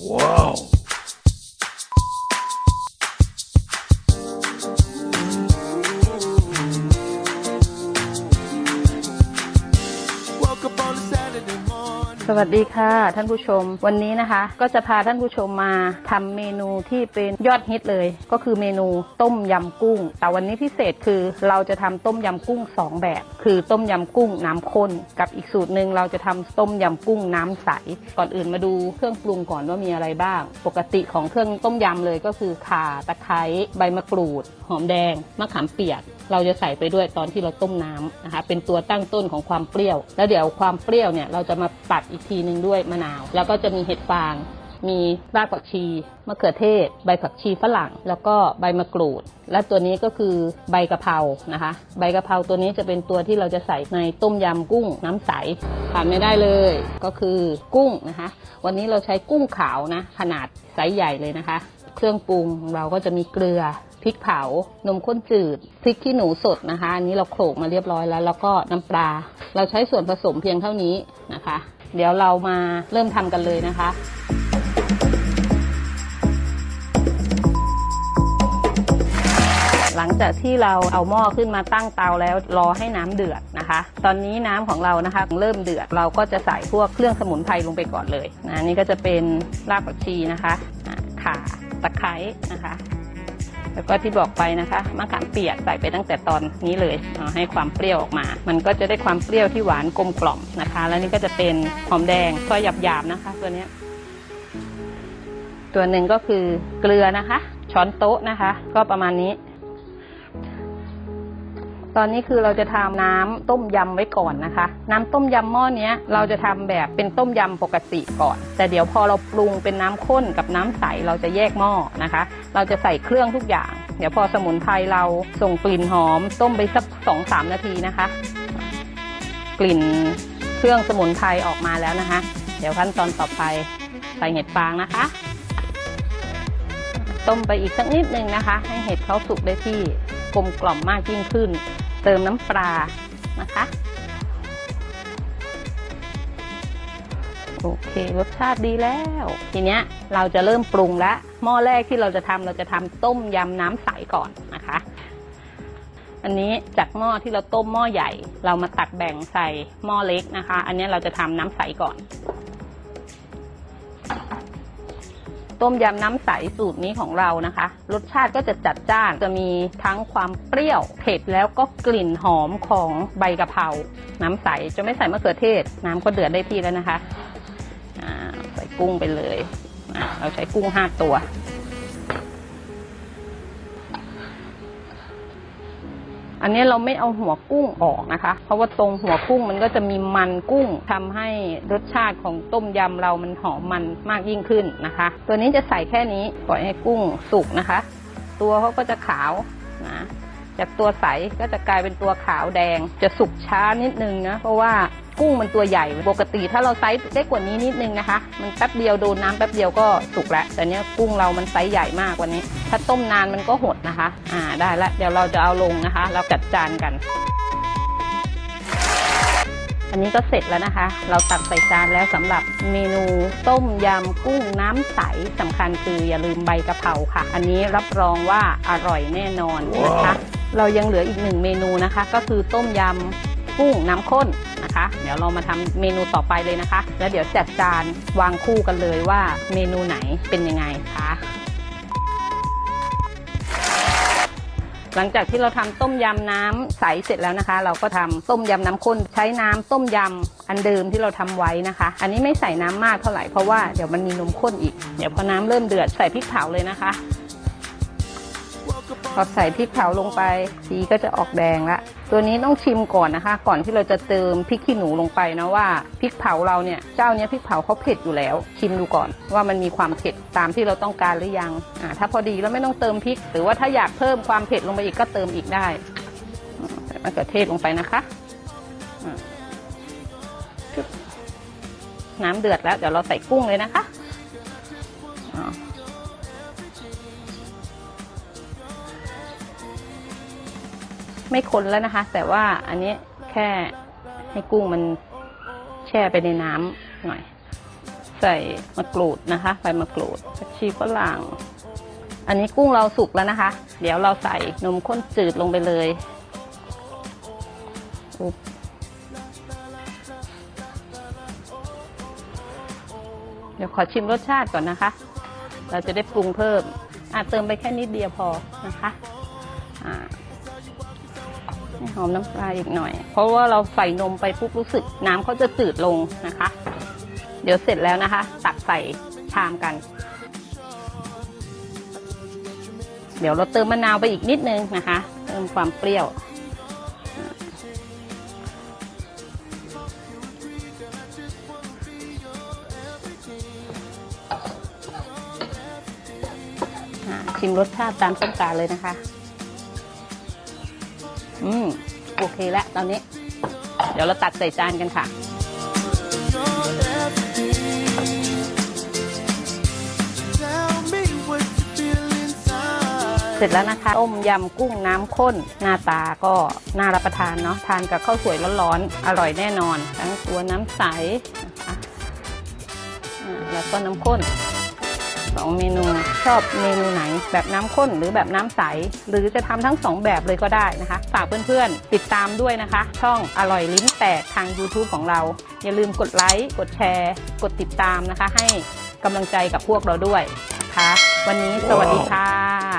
Wow. สวัสดีค่ะ ท่านผู้ชมวันนี้นะคะ ก็จะพาท่านผู้ชมมาทำเมนูที่เป็นยอดฮิตเลย ก็คือเมนูต้มยำกุ้ง แต่วันนี้พิเศษคือเราจะทำต้มยำกุ้งสองแบบ คือต้มยำกุ้งน้ำข้น กับอีกสูตรหนึ่งเราจะทำต้มยำกุ้งน้ำใส ก่อนอื่นมาดูเครื่องปรุงก่อนว่ามีอะไรบ้าง ปกติของเครื่องต้มยำเลยก็คือข่าตะไคร้ใบมะกรูด หอมแดงมะขามเปียก เราจะใส่ไปด้วยตอนที่เราต้มน้ำนะคะ เป็นตัวตั้งต้นของความเปรี้ยว แล้วเดี๋ยวความเปรี้ยวเนี่ยเราจะมาปัดอีกทีหนึ่งด้วยมะนาว แล้วก็จะมีเห็ดฟาง มีรากผักชีมะเขือเทศ ใบผักชีฝรั่ง แล้วก็ใบมะกรูด และตัวนี้ก็คือใบกะเพรานะคะ ใบกะเพราตัวนี้จะเป็นตัวที่เราจะใส่ในต้มยำกุ้งน้ำใสขาดไม่ได้เลยก็คือกุ้งนะคะ วันนี้เราใช้กุ้งขาวนะขนาดไซส์ใหญ่เลยนะคะ เครื่องปรุงเราก็จะมีเกลือพริกเผานมข้นจืดพริกขี้หนูสดนะคะ อันนี้เราโขลกมาเรียบร้อยแล้ว แล้วก็น้ำปลา เราใช้ส่วนผสมเพียงเท่านี้นะคะ เดี๋ยวเรามาเริ่มทำกันเลยนะคะหลังจากที่เราเอาหม้อขึ้นมาตั้งเตาแล้วรอให้น้ำเดือดนะคะ ตอนนี้น้ำของเรานะคะเริ่มเดือดเราก็จะใส่พวกเครื่องสมุนไพรลงไปก่อนเลยนะนี่ก็จะเป็นรากผักชีนะคะอ่าข่า ตะไคร้นะคะ แล้วก็ที่บอกไปนะคะมะขามเปียกใส่ไปตั้งแต่ตอนนี้เลยเให้ความเปรี้ยวออกมา มันก็จะได้ความเปรี้ยวที่หวานกลมกล่อมนะคะ แล้วนี่ก็จะเป็นหอมแดงซอยหยาบๆนะคะ ตัวนี้ตัวหนึ่งก็คือเกลือนะคะ ช้อนโต๊ะนะคะ ก็ประมาณนี้ ตอนนี้คือเราจะทำน้ำต้มยำไว้ก่อนนะคะ น้ำต้มยำหม้อเนี้ยเราจะทำแบบเป็นต้มยำปกติก่อน แต่เดี๋ยวพอเราปรุงเป็นน้ำข้นกับน้ำใสเราจะแยกหม้อนะคะ เราจะใส่เครื่องทุกอย่าง เดี๋ยวพอสมุนไพรเราส่งกลิ่นหอม ต้มไปสักสองสามนาทีนะคะ กลิ่นเครื่องสมุนไพรออกมาแล้วนะคะ เดี๋ยวขั้นตอนต่อไปใส่เห็ดฟางนะคะ ต้มไปอีกสักนิดนึงนะคะ ให้เห็ดเขาสุกได้ที่กลมกล่อมมากยิ่งขึ้น เติมน้ำปลานะคะ โอเครสชาติดีแล้ว ทีเนี้ยเราจะเริ่มปรุงแล้วหม้อแรกที่เราจะทำเราจะทำต้มยำน้ำใสก่อนนะคะ อันนี้จากหม้อที่เราต้มหม้อใหญ่ เรามาตักแบ่งใส่หม้อเล็กนะคะ อันนี้เราจะทำน้ำใสก่อน ต้มยำน้ำใสสูตรนี้ของเรานะคะ รสชาติก็จะจัดจ้านจะมีทั้งความเปรี้ยวเผ็ดแล้วก็กลิ่นหอมของใบกะเพราน้ำใสจะไม่ใส่มะเขือเทศ น้ำก็เดือดได้ที่แล้วนะคะใส่กุ้งไปเลย เราใช้กุ้งห้าตัว อันนี้เราไม่เอาหัวกุ้งออกนะคะ เพราะว่าตรงหัวกุ้งมันก็จะมีมันกุ้งทำให้รสชาติของต้มยำเรามันหอมมันมากยิ่งขึ้นนะคะ ตัวนี้จะใส่แค่นี้ปล่อยให้กุ้งสุกนะคะ ตัวเขาก็จะขาวนะจากตัวใสก็จะกลายเป็นตัวขาวแดง จะสุกช้านิดนึงนะเพราะว่า กุ้งมันตัวใหญ่ ปกติถ้าเราไซส์เล็กกว่านี้นิดนึงนะคะ มันแป๊บเดียวโดนน้ำแป๊บเดียวก็สุกแล้ว แต่เนี้ยกุ้งเรามันไซส์ใหญ่มากกว่านี้ ถ้าต้มนานมันก็หดนะคะ อ่าได้แล้วเดี๋ยวเราจะเอาลงนะคะแล้วจัดจานกัน อันนี้ก็เสร็จแล้วนะคะ เราตักใส่จานแล้วสำหรับเมนูต้มยำกุ้งน้ำใสสำคัญคืออย่าลืมใบกะเพราค่ะ อันนี้รับรองว่าอร่อยแน่นอนนะคะ เรายังเหลืออีกหนึ่งเมนูนะคะ ก็คือต้มยำ กุ้งน้ำข้นนะคะ เดี๋ยวเรามาทำเมนูต่อไปเลยนะคะ แล้วเดี๋ยวจัดจานวางคู่กันเลยว่าเมนูไหนเป็นยังไงคะหลังจากที่เราทำต้มยำน้ำใสเสร็จแล้วนะคะ เราก็ทำต้มยำน้ำข้นใช้น้ำต้มยำอันเดิมที่เราทำไว้นะคะ อันนี้ไม่ใส่น้ำมากเท่าไหร่เพราะว่าเดี๋ยวมันมีนมข้นอีก เดี๋ยวพอน้ำเริ่มเดือดใส่พริกเผาเลยนะคะ พอใส่พริกเผาลงไปสีก็จะออกแดงละตัวนี้ต้องชิมก่อนนะคะ ก่อนที่เราจะเติมพริกขี้หนูลงไปนะว่าพริกเผาเราเนี่ยเจ้าเนี้ยพริกเผาเขาเผ็ดอยู่แล้ว ชิมดูก่อนว่ามันมีความเผ็ดตามที่เราต้องการหรือยังอ่าถ้าพอดีแล้วไม่ต้องเติมพริก หรือว่าถ้าอยากเพิ่มความเผ็ดลงไปอีกก็เติมอีกได้ใส่มะเขือเทศลงไปนะคะน้ำเดือดแล้วเดี๋ยวเราใส่กุ้งเลยนะคะ ไม่คนแล้วนะคะ แต่ว่าอันนี้แค่ให้กุ้งมันแช่ไปในน้ำหน่อย ใส่มะกรูดนะคะใบมะกรูดผักชีฝรั่งอันนี้กุ้งเราสุกแล้วนะคะ เดี๋ยวเราใส่นมข้นจืดลงไปเลยอุ๊บเดี๋ยวขอชิมรสชาติก่อนนะคะ เราจะได้ปรุงเพิ่มอาจเติมไปแค่นิดเดียวพอนะคะ หอมน้ำปลาอีกหน่อย เพราะว่าเราใส่นมไปปุ๊บรู้สึกน้ำเขาจะจืดลงนะคะ เดี๋ยวเสร็จแล้วนะคะ ตักใส่ชามกัน เดี๋ยวเราเติมมะนาวไปอีกนิดนึงนะคะเติมความเปรี้ยวชิมรสชาติตามต้องการเลยนะคะ อืมโอเคแล้วตอนนี้ เดี๋ยวเราตักใส่จานกันค่ะ เสร็จแล้วนะคะ ต้มยำกุ้งน้ำข้น หน้าตาก็น่ารับประทานเนาะทานกับข้าวสวยร้อนๆอร่อยแน่นอน ทั้งตัวน้ำใสนะคะแล้วก็น้ำข้น สองเมนูชอบเมนูไหน แบบน้ำข้นหรือแบบน้ำใส หรือจะทำทั้งสองแบบเลยก็ได้นะคะ ฝากเพื่อนๆ ติดตามด้วยนะคะ ช่องอร่อยลิ้นแตกทาง YouTube ของเรา อย่าลืมกดไลค์กดแชร์ กดติดตามนะคะ ให้กำลังใจกับพวกเราด้วยนะคะ วันนี้สวัสดีค่ะ